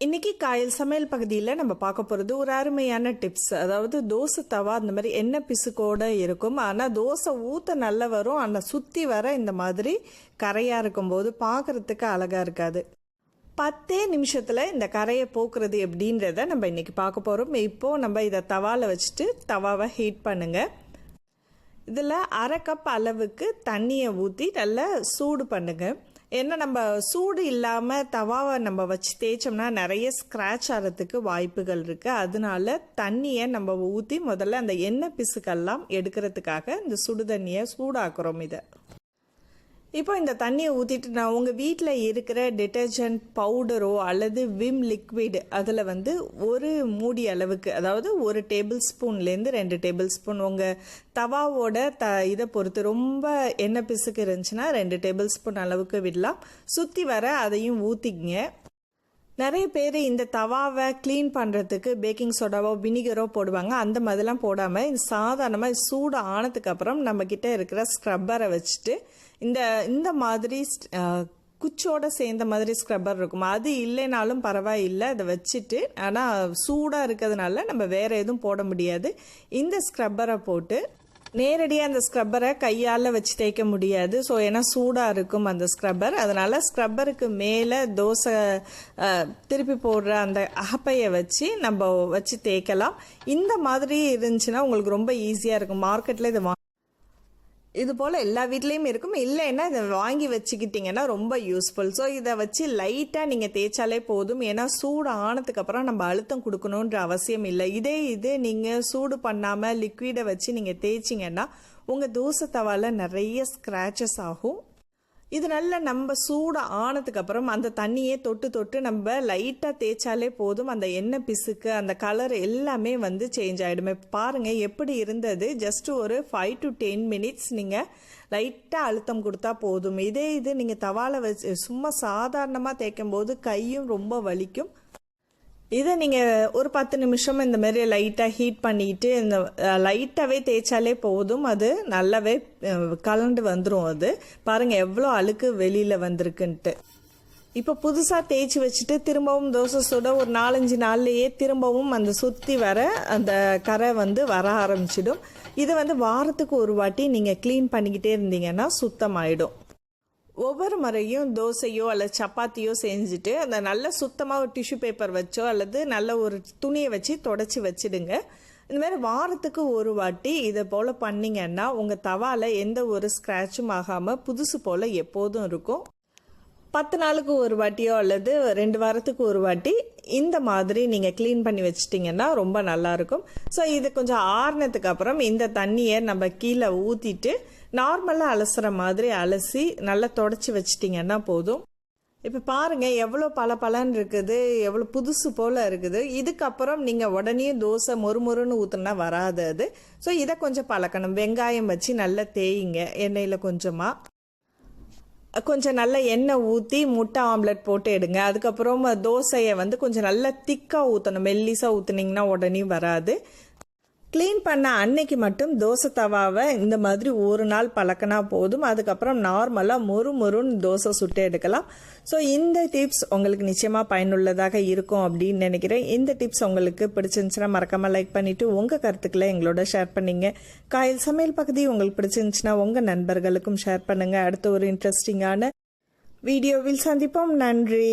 இன்னைக்கு காயல் சமையல் பகுதியில் நம்ம பார்க்க போகிறது ஒரு அருமையான டிப்ஸ் அதாவது தோசை தவா அந்த மாதிரி எண்ணெய் பிசுக்கோட இருக்கும். ஆனால் தோசை ஊற்ற நல்லா வரும். ஆனால் சுற்றி வர இந்த மாதிரி கரையாக இருக்கும்போது பார்க்குறதுக்கு அழகாக இருக்காது. பத்தே நிமிஷத்தில் இந்த கரையை போக்குறது எப்படின்றத நம்ம இன்னைக்கு பார்க்க போகிறோம் இப்போது நம்ம இதை தவாவில் வச்சுட்டு தவாவை ஹீட் பண்ணுங்கள் இதில் அரை கப் அளவுக்கு தண்ணியை ஊற்றி நல்லா சூடு பண்ணுங்கள் ஏன்னா நம்ம சூடு இல்லாமல் தவாவை நம்ம வச்சு தேய்ச்சோம்னா நிறைய ஸ்க்ராட்ச் ஆகிறதுக்கு வாய்ப்புகள் இருக்குது அதனால தண்ணியை நம்ம ஊற்றி முதல்ல அந்த எண்ணெய் பிசுக்கெல்லாம் எடுக்கிறதுக்காக இந்த சுடு தண்ணியை சூடாக்குறோம் இதை. இப்போ இந்த தண்ணியை ஊற்றிட்டு நான் உங்கள் வீட்டில் இருக்கிற டிட்டர்ஜென்ட் பவுடரோ அல்லது விம் லிக்விட் அதில் வந்து ஒரு மூடி அளவுக்கு அதாவது ஒரு டேபிள் ஸ்பூன்லேருந்து ரெண்டு டேபிள் ஸ்பூன் உங்கள் தவாவோட த இதை பொறுத்து ரொம்ப எண்ணெய் பிசுக்கு இருந்துச்சுன்னா ரெண்டு டேபிள் ஸ்பூன் அளவுக்கு விடலாம். சுற்றி வர அதையும் ஊற்றிக்கிங்க நிறைய பேர் இந்த தவாவை க்ளீன் பண்ணுறதுக்கு பேக்கிங் சோடாவோ வினிகரோ போடுவாங்க. அந்த மாதிரிலாம் போடாமல் சாதாரணமாக சூடு ஆனதுக்கப்புறம் நம்மக்கிட்ட இருக்கிற ஸ்க்ரப்பரை வச்சுட்டு இந்த இந்த மாதிரி குச்சோட சேர்ந்த மாதிரி ஸ்க்ரப்பர் இருக்கும். அது இல்லைனாலும் பரவாயில்லை. அதை வச்சுட்டு ஆனால் சூடாக இருக்கிறதுனால நம்ம வேறு எதுவும் போட முடியாது. இந்த ஸ்க்ரப்பரை போட்டு நேரடியாக அந்த ஸ்க்ரப்பரை கையால் வச்சு தேய்க்க முடியாது. ஸோ ஏன்னா சூடாக இருக்கும் அந்த ஸ்க்ரப்பர் அதனால் ஸ்க்ரப்பருக்கு மேலே தோசை திருப்பி போடுற அந்த அகப்பையை வச்சு நம்ம வச்சு தேய்க்கலாம். இந்த மாதிரி இருந்துச்சுன்னா உங்களுக்கு ரொம்ப ஈஸியாக இருக்கும். மார்க்கெட்டில் இதை இது போல் எல்லா வீட்லேயும் இருக்கும். இல்லைன்னா இதை வாங்கி வச்சுக்கிட்டிங்கன்னா ரொம்ப யூஸ்ஃபுல் ஸோ இதை வச்சு லைட்டாக நீங்கள் தேய்ச்சாலே போதும். ஏன்னா சூடு ஆனதுக்கப்புறம் நம்ம அழுத்தம் கொடுக்கணுன்ற அவசியம் இல்லை. இதே இது நீங்கள் சூடு பண்ணாமல் லிக்விடை வச்சு நீங்கள் தேய்ச்சிங்கன்னா உங்கள் தோசை தவாவில் நிறைய ஸ்க்ராச்சஸ் ஆகும். இது நல்லா நம்ம சூடு ஆனதுக்கப்புறம் அந்த தண்ணியே தொட்டு தொட்டு நம்ம லைட்டாக தேய்ச்சாலே போதும். அந்த எண்ணெய் பிசுக்கு அந்த கலர் எல்லாமே வந்து சேஞ்ச் ஆகிடுமே பாருங்கள் எப்படி இருந்தது? ஜஸ்ட் ஒரு ஃபைவ் டு டென் மினிட்ஸ் நீங்கள் லைட்டாக அழுத்தம் கொடுத்தா போதும். இதே இது நீங்கள் தவாலை வச்சு சும்மா சாதாரணமாக தேய்க்கும் போது கையும் ரொம்ப வலிக்கும். இதை நீங்கள் ஒரு பத்து நிமிஷம் இந்த மாதிரி லைட்டாக ஹீட் பண்ணிட்டு இந்த லைட்டாகவே தேய்ச்சாலே போதும். அது நல்லாவே கலண்டு வந்துடும் அது. பாருங்கள் எவ்வளோ அழுக்கு வெளியில் வந்திருக்குன்ட்டு. இப்போ புதுசாக தேய்ச்சி வச்சுட்டு திரும்பவும் தோசை சுட ஒரு நாலஞ்சு நாள்லேயே திரும்பவும் அந்த சுற்றி வர அந்த கரை வந்து வர ஆரம்பிச்சிடும். இதை வந்து வாரத்துக்கு ஒரு வாட்டி நீங்கள் க்ளீன் பண்ணிக்கிட்டே இருந்தீங்கன்னா சுத்தமாயிடும். ஒவ்வொரு முறையும் தோசையோ அல்லது சப்பாத்தியோ செஞ்சுட்டு அந்த நல்ல சுத்தமாக ஒரு டிஷ்யூ பேப்பர் வச்சோ அல்லது நல்ல ஒரு துணியை வச்சு தொடச்சி வச்சுடுங்க. இந்த மாதிரி வாரத்துக்கு ஒரு வாட்டி இதை போல் பண்ணிங்கன்னா உங்கள் தவாவில் எந்த ஒரு ஸ்க்ராட்சும் ஆகாமல் புதுசு போல் எப்போதும் இருக்கும். பத்து நாளுக்கு ஒரு வாட்டியோ அல்லது ரெண்டு வாரத்துக்கு ஒரு வாட்டி இந்த மாதிரி நீங்கள் க்ளீன் பண்ணி வச்சிட்டிங்கன்னா ரொம்ப நல்லாயிருக்கும் ஸோ இது கொஞ்சம் ஆறுனதுக்கு அப்புறம் இந்த தண்ணியை நம்ம கீழே ஊற்றிட்டு நார்மலாக அலசுகிற மாதிரி அலசி நல்லா தொடச்சி வச்சிட்டிங்கன்னா போதும். இப்போ பாருங்கள் எவ்வளோ பல பலன் இருக்குது எவ்வளோ புதுசு போல் இருக்குது. இதுக்கப்புறம் நீங்கள் உடனே தோசை மொறுமொறுன்னு ஊற்றுனா வராது அது. ஸோ இதை கொஞ்சம் பழக்கணும். வெங்காயம் வச்சு நல்லா தேயுங்க எண்ணெயில் கொஞ்சமாக கொஞ்சம் நல்லா எண்ணெய் ஊற்றி முட்டை ஆம்லெட் போட்டு எடுங்க. அதுக்கப்புறம் தோசையை வந்து கொஞ்சம் நல்லா திக்காக ஊற்றணும் மெல்லிசாக ஊற்றுனீங்கன்னா உடனே வராது. க்ளீன் பண்ண அன்னைக்கு மட்டும் தோசை தவாவை இந்த மாதிரி ஒரு நாள் பழக்கினா போதும். அதுக்கப்புறம் நார்மலாக மொறு மொறுன்னு தோசை சுட்டு எடுக்கலாம். ஸோ இந்த டிப்ஸ் உங்களுக்கு நிச்சயமாக பயனுள்ளதாக இருக்கும் அப்படின்னு நினைக்கிறேன். இந்த டிப்ஸ் உங்களுக்கு பிடிச்சிருந்துச்சுன்னா மறக்காமல் லைக் பண்ணிவிட்டு உங்கள் கருத்துக்களை எங்களோட ஷேர் பண்ணிங்க. காயல் சமையல் பகுதி உங்களுக்கு பிடிச்சிருந்துச்சுன்னா உங்கள் நண்பர்களுக்கும் ஷேர் பண்ணுங்கள் அடுத்த ஒரு இன்ட்ரெஸ்டிங்கான வீடியோவில் சந்திப்போம். நன்றி.